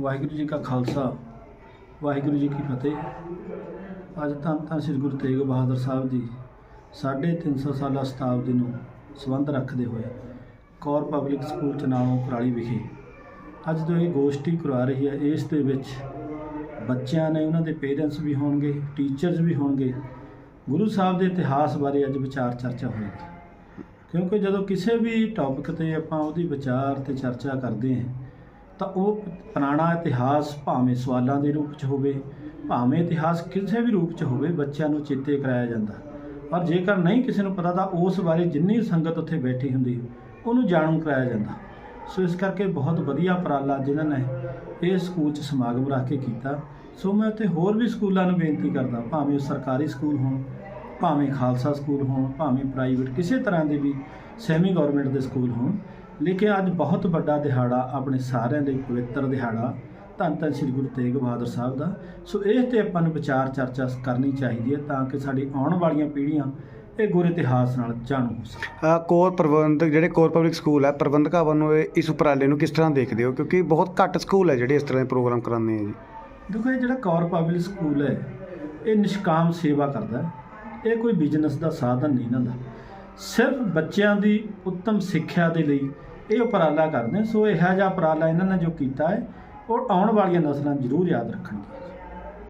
ਵਾਹਿਗੁਰੂ ਜੀ ਕਾ ਖਾਲਸਾ, ਵਾਹਿਗੁਰੂ ਜੀ ਕੀ ਫਤਿਹ। ਅੱਜ ਤਾਂ ਤਾਂ ਸ੍ਰੀ ਗੁਰੂ ਤੇਗ ਬਹਾਦਰ ਸਾਹਿਬ ਜੀ 350 ਸਾਲਾ ਸ਼ਤਾਬਦੀ ਨੂੰ ਸੰਬੰਧ ਰੱਖਦੇ ਹੋਏ ਕੌਰ ਪਬਲਿਕ ਸਕੂਲ ਚਨਾਲੋਂ ਕੁਰਾਲੀ ਵਿਖੇ। ਅੱਜ ਤੋਂ ਇਹ ਗੋਸ਼ਟੀ ਕਰਵਾ ਰਹੀ ਹੈ, ਇਸ ਦੇ ਵਿੱਚ ਬੱਚਿਆਂ ਨੇ, ਉਹਨਾਂ ਦੇ ਪੇਰੈਂਟਸ ਵੀ ਹੋਣਗੇ, ਟੀਚਰਸ ਵੀ ਹੋਣਗੇ। ਗੁਰੂ ਸਾਹਿਬ ਦੇ ਇਤਿਹਾਸ ਬਾਰੇ ਅੱਜ ਵਿਚਾਰ ਚਰਚਾ ਹੋਏਗੀ। ਕਿਉਂਕਿ ਜਦੋਂ ਕਿਸੇ ਵੀ ਟੌਪਿਕ ਤੇ ਆਪਾਂ ਉਹਦੀ ਵਿਚਾਰ ਤੇ ਚਰਚਾ ਕਰਦੇ ਹਾਂ ਤਾਂ ਉਹ ਪੁਰਾਣਾ ਇਤਿਹਾਸ ਭਾਵੇਂ ਸਵਾਲਾਂ ਦੇ ਰੂਪ 'ਚ ਹੋਵੇ, ਭਾਵੇਂ ਇਤਿਹਾਸ ਕਿਸੇ ਵੀ ਰੂਪ 'ਚ ਹੋਵੇ, ਬੱਚਿਆਂ ਨੂੰ ਚੇਤੇ ਕਰਾਇਆ ਜਾਂਦਾ। ਔਰ ਜੇਕਰ ਨਹੀਂ ਕਿਸੇ ਨੂੰ ਪਤਾ, ਤਾਂ ਉਸ ਬਾਰੇ ਜਿੰਨੀ ਸੰਗਤ ਉੱਥੇ ਬੈਠੀ ਹੁੰਦੀ, ਉਹਨੂੰ ਜਾਣੂ ਕਰਾਇਆ ਜਾਂਦਾ। ਸੋ ਇਸ ਕਰਕੇ ਬਹੁਤ ਵਧੀਆ ਉਪਰਾਲਾ ਜਿਨ੍ਹਾਂ ਨੇ ਇਹ ਸਕੂਲ 'ਚ ਸਮਾਗਮ ਰੱਖ ਕੇ ਕੀਤਾ। ਸੋ ਮੈਂ ਉੱਥੇ ਹੋਰ ਵੀ ਸਕੂਲਾਂ ਨੂੰ ਬੇਨਤੀ ਕਰਦਾ, ਭਾਵੇਂ ਉਹ ਸਰਕਾਰੀ ਸਕੂਲ ਹੋਣ, ਭਾਵੇਂ ਖਾਲਸਾ ਸਕੂਲ ਹੋਣ, ਭਾਵੇਂ ਪ੍ਰਾਈਵੇਟ ਕਿਸੇ ਤਰ੍ਹਾਂ ਦੇ ਵੀ ਸੈਮੀ ਗਵਰਨਮੈਂਟ ਦੇ ਸਕੂਲ ਹੋਣ ਲੇਕਿਨ ਅੱਜ ਬਹੁਤ ਵੱਡਾ ਦਿਹਾੜਾ ਆਪਣੇ ਸਾਰਿਆਂ ਲਈ ਪਵਿੱਤਰ ਦਿਹਾੜਾ। ਧੰਨ ਧੰਨ ਸ੍ਰੀ ਗੁਰੂ ਤੇਗ ਬਹਾਦਰ ਸਾਹਿਬ ਦਾ। ਸੋ ਇਹ ਤੇ ਆਪਾਂ ਨੂੰ ਵਿਚਾਰ ਚਰਚਾ ਕਰਨੀ ਚਾਹੀਦੀ ਹੈ ਤਾਂ ਕਿ ਸਾਡੀ ਆਉਣ ਵਾਲੀਆਂ ਪੀੜ੍ਹੀਆਂ ਇਹ ਗੁਰ ਇਤਿਹਾਸ ਨਾਲ ਜਾਣੂ ਹੋ ਸਕਣ। ਕੋਰ ਪ੍ਰਬੰਧਕ ਜਿਹੜੇ ਕੋਰ ਪਬਲਿਕ ਸਕੂਲ ਹੈ ਪ੍ਰਬੰਧਕਾਂ ਵੱਲੋਂ ਇਸ ਉਪਰਾਲੇ ਨੂੰ ਕਿਸ ਤਰ੍ਹਾਂ ਦੇਖਦੇ ਹੋ? ਕਿਉਂਕਿ ਬਹੁਤ ਘੱਟ ਸਕੂਲ ਹੈ ਜਿਹੜੇ ਇਸ ਤਰ੍ਹਾਂ ਦੇ ਪ੍ਰੋਗਰਾਮ ਕਰਾਉਂਦੇ ਆ ਜੀ। ਦੇਖੋ ਇਹ ਜਿਹੜਾ ਕੌਰ ਪਬਲਿਕ ਸਕੂਲ ਹੈ ਇਹ ਨਿਸ਼ਕਾਮ ਸੇਵਾ ਕਰਦਾ ਹੈ। ਇਹ ਕੋਈ ਬਿਜ਼ਨਸ ਦਾ ਸਾਧਨ ਨਹੀਂ ਇਹਨਾਂ ਦਾ। ਸਿਰਫ ਬੱਚਿਆਂ ਦੀ ਉੱਤਮ ਸਿੱਖਿਆ ਦੇ ਲਈ ਇਹ ਉਪਰਾਲਾ ਕਰਦੇ ਸੋ ਇਹੋ ਜਿਹਾ ਉਪਰਾਲਾ ਇਹਨਾਂ ਨੇ ਜੋ ਕੀਤਾ ਹੈ, ਉਹ ਆਉਣ ਵਾਲੀਆਂ ਨਸਲਾਂ ਜ਼ਰੂਰ ਯਾਦ ਰੱਖਣਗੀਆਂ